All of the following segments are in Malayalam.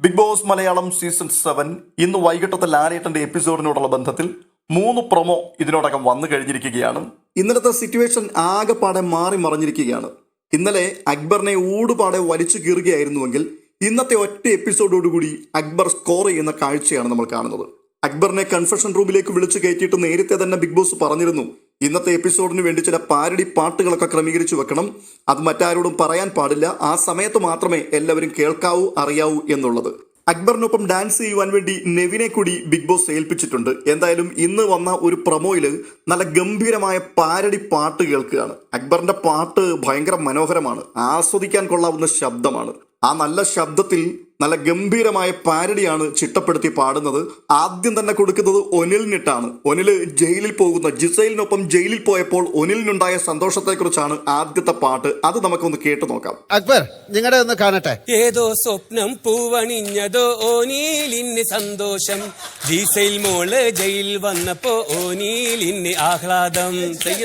Big Boss Malayalam season seven ഇന്ന് വൈകിട്ടത്തെ ലാലേട്ടന്റെ എപ്പിസോഡിനോടുള്ള ബന്ധത്തിൽ മൂന്ന് പ്രൊമോ ഇതിനോടകം വന്നു കഴിഞ്ഞിരിക്കുകയാണ്. ഇന്നലത്തെ സിറ്റുവേഷൻ ആകെപ്പാടെ മാറി മറിഞ്ഞിരിക്കുകയാണ്. ഇന്നലെ അക്ബറിനെ ഊടുപാടെ വലിച്ചു കീറുകയായിരുന്നുവെങ്കിൽ ഇന്നത്തെ ഒറ്റ എപ്പിസോഡോടുകൂടി അക്ബർ സ്കോർ ചെയ്യുന്ന കാഴ്ചയാണ് നമ്മൾ കാണുന്നത്. അക്ബറിനെ കൺഫെഷൻ റൂമിലേക്ക് വിളിച്ചു കയറ്റിയിട്ട് നേരത്തെ തന്നെ ബിഗ് ബോസ് പറഞ്ഞിരുന്നു ഇന്നത്തെ എപ്പിസോഡിന് വേണ്ടി ചില പാരഡി പാട്ടുകളൊക്കെ ക്രമീകരിച്ചു വെക്കണം. അത് മറ്റാരോടും പറയാൻ പാടില്ല. ആ സമയത്ത് മാത്രമേ എല്ലാവരും കേൾക്കാവൂ അറിയാവൂ എന്നുള്ളത്. അക്ബറിനൊപ്പം ഡാൻസ് ചെയ്യുവാൻ വേണ്ടി നെവിനെ കൂടി ബിഗ് ബോസ് ഏൽപ്പിച്ചിട്ടുണ്ട്. എന്തായാലും ഇന്ന് വന്ന ഒരു പ്രൊമോയിൽ നല്ല ഗംഭീരമായ പാരടി പാട്ട് കേൾക്കുകയാണ്. അക്ബറിന്റെ പാട്ട് ഭയങ്കര മനോഹരമാണ്. ആസ്വദിക്കാൻ കൊള്ളാവുന്ന ശബ്ദമാണ്. ആ നല്ല ശബ്ദത്തിൽ നല്ല ഗംഭീരമായ പാരഡിയാണ് ചിട്ടപ്പെടുത്തി പാടുന്നത്. ആദ്യം തന്നെ കൊടുക്കുന്നത് ഒനിലിനിട്ടാണ് ഒനിൽ ജയിലിൽ പോകുന്ന ജിസൈലിനൊപ്പം ജയിലിൽ പോയപ്പോൾ ഒനിലിനുണ്ടായ സന്തോഷത്തെക്കുറിച്ചാണ് ആദ്യത്തെ പാട്ട്. അത് നമുക്കൊന്ന് കേട്ടു നോക്കാം. അക്ബർ നിങ്ങളുടെ ഒന്ന് കാണട്ടെ. ഏതോ സ്വപ്നം പൂവണിഞ്ഞതോ ഓനീലിന് സന്തോഷം. ജിസൈൽ മോൾ ജയിൽ വന്നപ്പോ ഓനീലിന് ആഹ്ലാദം.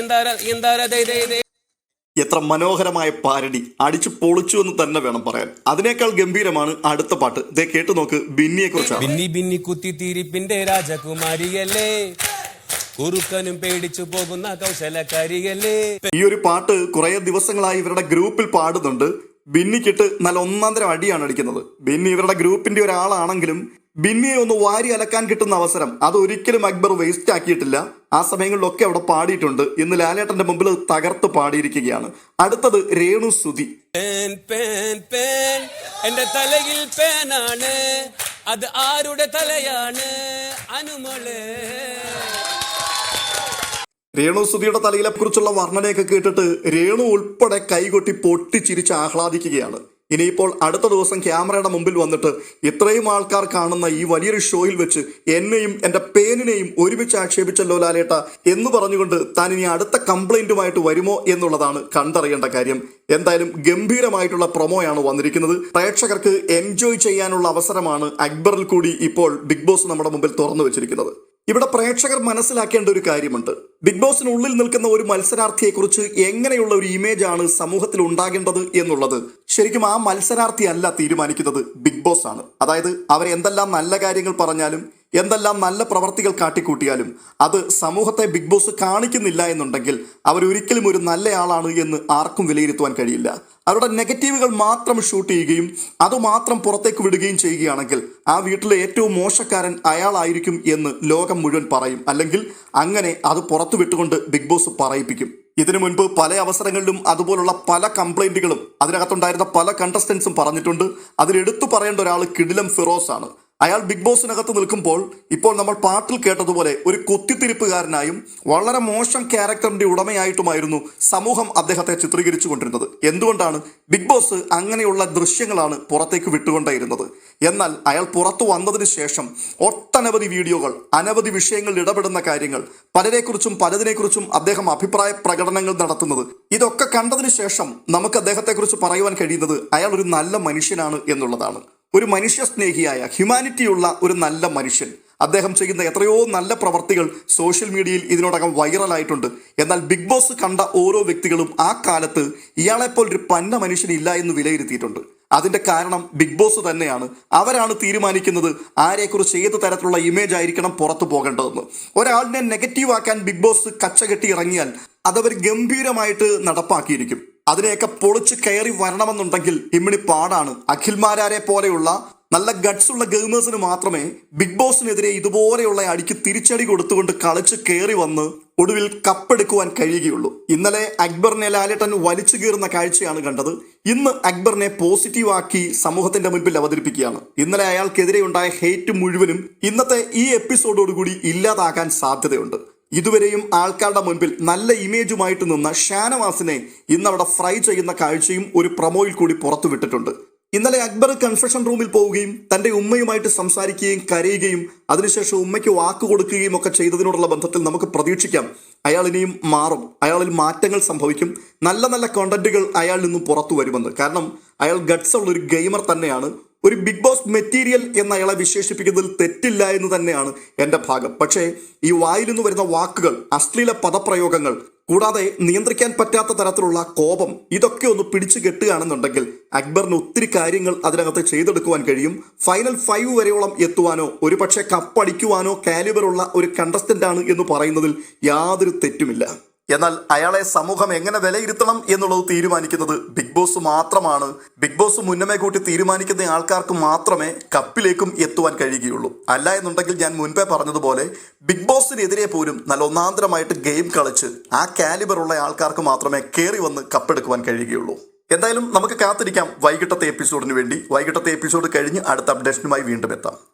എന്താ എന്താ ദേ ദേ ദേ. എത്ര മനോഹരമായ പാരഡി അടിച്ചു പൊളിച്ചു എന്ന് തന്നെ വേണം പറയാൻ. അതിനേക്കാൾ ഗംഭീരമാണ് അടുത്ത പാട്ട്. ഇതേ കേട്ടു നോക്ക് ബിന്നിയെ കുറിച്ചാണ് ബിന്നി ബിന്നി കുത്തി കുത്തിത്തിരിപ്പിന്റെ രാജകുമാരിയല്ലേ? കുറുക്കനും പേടിച്ചു പോകുന്ന കൗശലക്കാരിയല്ലേ? ഈ ഒരു പാട്ട് കുറെ ദിവസങ്ങളായി ഇവരുടെ ഗ്രൂപ്പിൽ പാടുന്നുണ്ട്. ബിന്നിക്കിട്ട് നല്ല ഒന്നാന്തരം അടിയാണ് അടിക്കുന്നത്. ബിന്നി ഇവരുടെ ഗ്രൂപ്പിന്റെ ഒരാളാണെങ്കിലും ബിന്നിയെ ഒന്ന് വാരി അലക്കാൻ കിട്ടുന്ന അവസരം അത് ഒരിക്കലും അക്ബർ വേസ്റ്റ് ആക്കിയിട്ടില്ല. ആ സമയങ്ങളിലൊക്കെ അവിടെ പാടിയിട്ടുണ്ട്. ഇന്ന് ലാലേട്ടന്റെ മുമ്പിൽ തകർത്ത് പാടിയിരിക്കുകയാണ്. അടുത്തത് രേണു സുതി എന്റെ തലയിൽ പേനാണ്. അത് ആരുടെ തലയാണ്? അനുമോൾ. രേണു സുധിയുടെ തലയിലെ കുറിച്ചുള്ള വർണനയൊക്കെ കേട്ടിട്ട് രേണു ഉൾപ്പെടെ കൈകൊട്ടി പൊട്ടിച്ചിരിച്ച് ആഹ്ലാദിക്കുകയാണ്. ഇനിയിപ്പോൾ അടുത്ത ദിവസം ക്യാമറയുടെ മുമ്പിൽ വന്നിട്ട് ഇത്രയും ആൾക്കാർ കാണുന്ന ഈ വലിയൊരു ഷോയിൽ വെച്ച് എന്നെയും എന്റെ പേനിനെയും ഒരുമിച്ച് ആക്ഷേപിച്ചല്ലോ ലാലേട്ട എന്ന് പറഞ്ഞുകൊണ്ട് താൻ ഇനി അടുത്ത കംപ്ലൈന്റുമായിട്ട് വരുമോ എന്നുള്ളതാണ് കണ്ടറിയേണ്ട കാര്യം. എന്തായാലും ഗംഭീരമായിട്ടുള്ള പ്രൊമോയാണ് വന്നിരിക്കുന്നത്. പ്രേക്ഷകർക്ക് എൻജോയ് ചെയ്യാനുള്ള അവസരമാണ് അക്ബറിൽ കൂടി ഇപ്പോൾ ബിഗ് ബോസ് നമ്മുടെ മുമ്പിൽ തുറന്നു വെച്ചിരിക്കുന്നത്. ഇവിടെ പ്രേക്ഷകർ മനസ്സിലാക്കേണ്ട ഒരു കാര്യമുണ്ട്. ബിഗ് ബോസിനുള്ളിൽ നിൽക്കുന്ന ഒരു മത്സരാർത്ഥിയെക്കുറിച്ച് എങ്ങനെയുള്ള ഒരു ഇമേജ് ആണ് സമൂഹത്തിൽ ഉണ്ടാകേണ്ടത് എന്നുള്ളത് ശരിക്കും ആ മത്സരാർത്ഥി അല്ല തീരുമാനിക്കുന്നത് ബിഗ് ബോസ് ആണ്. അതായത് അവർ എന്തെല്ലാം നല്ല കാര്യങ്ങൾ പറഞ്ഞാലും എന്തെല്ലാം നല്ല പ്രവർത്തികൾ കാട്ടിക്കൂട്ടിയാലും അത് സമൂഹത്തെ ബിഗ് ബോസ് കാണിക്കുന്നില്ല എന്നുണ്ടെങ്കിൽ അവരൊരിക്കലും ഒരു നല്ലയാളാണ് എന്ന് ആർക്കും വിലയിരുത്തുവാൻ കഴിയില്ല. അവരുടെ നെഗറ്റീവുകൾ മാത്രം ഷൂട്ട് ചെയ്യുകയും അതുമാത്രം പുറത്തേക്ക് വിടുകയും ചെയ്യുകയാണെങ്കിൽ ആ വീട്ടിലെ ഏറ്റവും മോശക്കാരൻ അയാളായിരിക്കും എന്ന് ലോകം മുഴുവൻ പറയും. അല്ലെങ്കിൽ അങ്ങനെ അത് പുറത്തു വിട്ടുകൊണ്ട് ബിഗ് ബോസ് പറയിപ്പിക്കും. ഇതിനു മുൻപ് പല അവസരങ്ങളിലും അതുപോലുള്ള പല കംപ്ലൈന്റുകളും അതിനകത്തുണ്ടായിരുന്ന പല കണ്ടസ്റ്റൻസും പറഞ്ഞിട്ടുണ്ട്. അതിലെടുത്തു പറയേണ്ട ഒരാൾ കിടിലം ഫിറോസ് ആണ് അയാൾ ബിഗ് ബോസിനകത്ത് നിൽക്കുമ്പോൾ ഇപ്പോൾ നമ്മൾ പാട്ടിൽ കേട്ടതുപോലെ ഒരു കുത്തിത്തിരിപ്പുകാരനായും വളരെ മോശം ക്യാരക്ടറിന്റെ ഉടമയായിട്ടുമായിരുന്നു സമൂഹം അദ്ദേഹത്തെ ചിത്രീകരിച്ചു കൊണ്ടിരുന്നത് എന്തുകൊണ്ടാണ് ബിഗ് ബോസ് അങ്ങനെയുള്ള ദൃശ്യങ്ങളാണ് പുറത്തേക്ക് വിട്ടുകൊണ്ടേയിരുന്നത്? എന്നാൽ അയാൾ പുറത്തു വന്നതിന് ശേഷം ഒട്ടനവധി വീഡിയോകൾ അനവധി വിഷയങ്ങളിൽ ഇടപെടുന്ന കാര്യങ്ങൾ പലരെക്കുറിച്ചും പലതിനെക്കുറിച്ചും അദ്ദേഹം അഭിപ്രായ പ്രകടനങ്ങൾ നടത്തുന്നത്. ഇതൊക്കെ കണ്ടതിന് ശേഷം നമുക്ക് അദ്ദേഹത്തെക്കുറിച്ച് പറയുവാൻ കഴിയുന്നത് അയാൾ ഒരു നല്ല മനുഷ്യനാണ് എന്നുള്ളതാണ്. ഒരു മനുഷ്യസ്നേഹിയായ ഹ്യൂമാനിറ്റിയുള്ള ഒരു നല്ല മനുഷ്യൻ. അദ്ദേഹം ചെയ്യുന്ന എത്രയോ നല്ല പ്രവർത്തികൾ സോഷ്യൽ മീഡിയയിൽ ഇതിനോടകം വൈറലായിട്ടുണ്ട്. എന്നാൽ ബിഗ് ബോസ് കണ്ട ഓരോ വ്യക്തികളും ആ കാലത്ത് ഇയാളെപ്പോൾ ഒരു പന്ന മനുഷ്യനില്ല എന്ന് വിലയിരുത്തിയിട്ടുണ്ട്. അതിന്റെ കാരണം ബിഗ് ബോസ് തന്നെയാണ്. അവരാണ് തീരുമാനിക്കുന്നത് ആരെക്കുറിച്ച് ഏത് തരത്തിലുള്ള ഇമേജ് ആയിരിക്കണം പുറത്തു പോകേണ്ടതെന്ന്. ഒരാളിനെ നെഗറ്റീവ് ആക്കാൻ ബിഗ് ബോസ് കച്ചകെട്ടി ഇറങ്ങിയാൽ അതവർ ഗംഭീരമായിട്ട് നടപ്പാക്കിയിരിക്കും. അതിനെയൊക്കെ പൊളിച്ച് കയറി വരണമെന്നുണ്ടെങ്കിൽ ഇമ്മിണി പാടാണ്. അഖിൽമാരാരെ പോലെയുള്ള നല്ല ഗട്സ് ഉള്ള ഗെയിമേഴ്സിന് മാത്രമേ ബിഗ് ബോസിനെതിരെ ഇതുപോലെയുള്ള അടിക്ക് തിരിച്ചടി കൊടുത്തുകൊണ്ട് കളിച്ച് കയറി വന്ന് ഒടുവിൽ കപ്പെടുക്കുവാൻ കഴിയുകയുള്ളൂ. ഇന്നലെ അക്ബറിനെ ലാലേട്ടൻ വലിച്ചു കീറുന്ന കാഴ്ചയാണ് കണ്ടത്. ഇന്ന് അക്ബറിനെ പോസിറ്റീവാക്കി സമൂഹത്തിന്റെ മുൻപിൽ അവതരിപ്പിക്കുകയാണ്. ഇന്നലെ അയാൾക്കെതിരെ ഉണ്ടായ ഹേറ്റ് മുഴുവനും ഇന്നത്തെ ഈ എപ്പിസോഡോടുകൂടി ഇല്ലാതാക്കാൻ സാധ്യതയുണ്ട്. ഇതുവരെയും ആൾക്കാരുടെ മുൻപിൽ നല്ല ഇമേജുമായിട്ട് നിന്ന ഷാനവാസിനെ ഇന്ന് അവിടെ ഫ്രൈ ചെയ്യുന്ന കാഴ്ചയും ഒരു പ്രൊമോയിൽ കൂടി പുറത്തുവിട്ടിട്ടുണ്ട് ഇന്നലെ അക്ബർ കൺഫെഷൻ റൂമിൽ പോവുകയും തന്റെ ഉമ്മയുമായിട്ട് സംസാരിക്കുകയും കരയുകയും അതിനുശേഷം ഉമ്മയ്ക്ക് വാക്ക് കൊടുക്കുകയും ഒക്കെ ചെയ്തതിനോടുള്ള ബന്ധത്തിൽ നമുക്ക് പ്രതീക്ഷിക്കാം. അയാൾ ഇനിയും മാറും. അയാളിൽ മാറ്റങ്ങൾ സംഭവിക്കും. നല്ല നല്ല കോണ്ടന്റുകൾ അയാളിൽ നിന്നും പുറത്തു വരുമെന്ന്. കാരണം അയാൾ ഗട്ട്സ് ഉള്ള ഒരു ഗെയിമർ തന്നെയാണ്. ഒരു ബിഗ് ബോസ് മെറ്റീരിയൽ എന്ന അയാളെ വിശേഷിപ്പിക്കുന്നതിൽ തെറ്റില്ല എന്ന് തന്നെയാണ് എന്റെ ഭാഗം. പക്ഷേ ഈ വായിൽ നിന്ന് വരുന്ന വാക്കുകൾ അശ്ലീല പദപ്രയോഗങ്ങൾ കൂടാതെ നിയന്ത്രിക്കാൻ പറ്റാത്ത തരത്തിലുള്ള കോപം ഇതൊക്കെ ഒന്ന് പിടിച്ചു കെട്ടുകയാണെന്നുണ്ടെങ്കിൽ അക്ബറിന് ഒത്തിരി കാര്യങ്ങൾ അതിനകത്ത് ചെയ്തെടുക്കുവാൻ കഴിയും. ഫൈനൽ ഫൈവ് വരെയോളം എത്തുവാനോ ഒരുപക്ഷെ കപ്പടിക്കുവാനോ കാലിബറുള്ള ഒരു കണ്ടസ്റ്റന്റ് ആണ് എന്ന് പറയുന്നതിൽ യാതൊരു തെറ്റുമില്ല. എന്നാൽ അയാളെ സമൂഹം എങ്ങനെ വിലയിരുത്തണം എന്നുള്ളത് തീരുമാനിക്കുന്നത് ബിഗ് ബോസ് മാത്രമാണ്. ബിഗ് ബോസ് മുന്നമേ കൂട്ടി തീരുമാനിക്കുന്ന ആൾക്കാർക്ക് മാത്രമേ കപ്പിലേക്കും എത്തുവാൻ കഴിയുകയുള്ളൂ. അല്ല എന്നുണ്ടെങ്കിൽ ഞാൻ മുൻപേ പറഞ്ഞതുപോലെ ബിഗ് ബോസിനെതിരെ പോലും നല്ല ഒന്നാന്തരമായിട്ട് ഗെയിം കളിച്ച് ആ കാലിബറുള്ള ആൾക്കാർക്ക് മാത്രമേ കയറി വന്ന് കപ്പെടുക്കുവാൻ കഴിയുകയുള്ളൂ. എന്തായാലും നമുക്ക് കാത്തിരിക്കാം വൈകിട്ടത്തെ എപ്പിസോഡിന് വേണ്ടി. വൈകിട്ടത്തെ എപ്പിസോഡ് കഴിഞ്ഞ് അടുത്ത അപ്ഡേഷനുമായി വീണ്ടും എത്താം.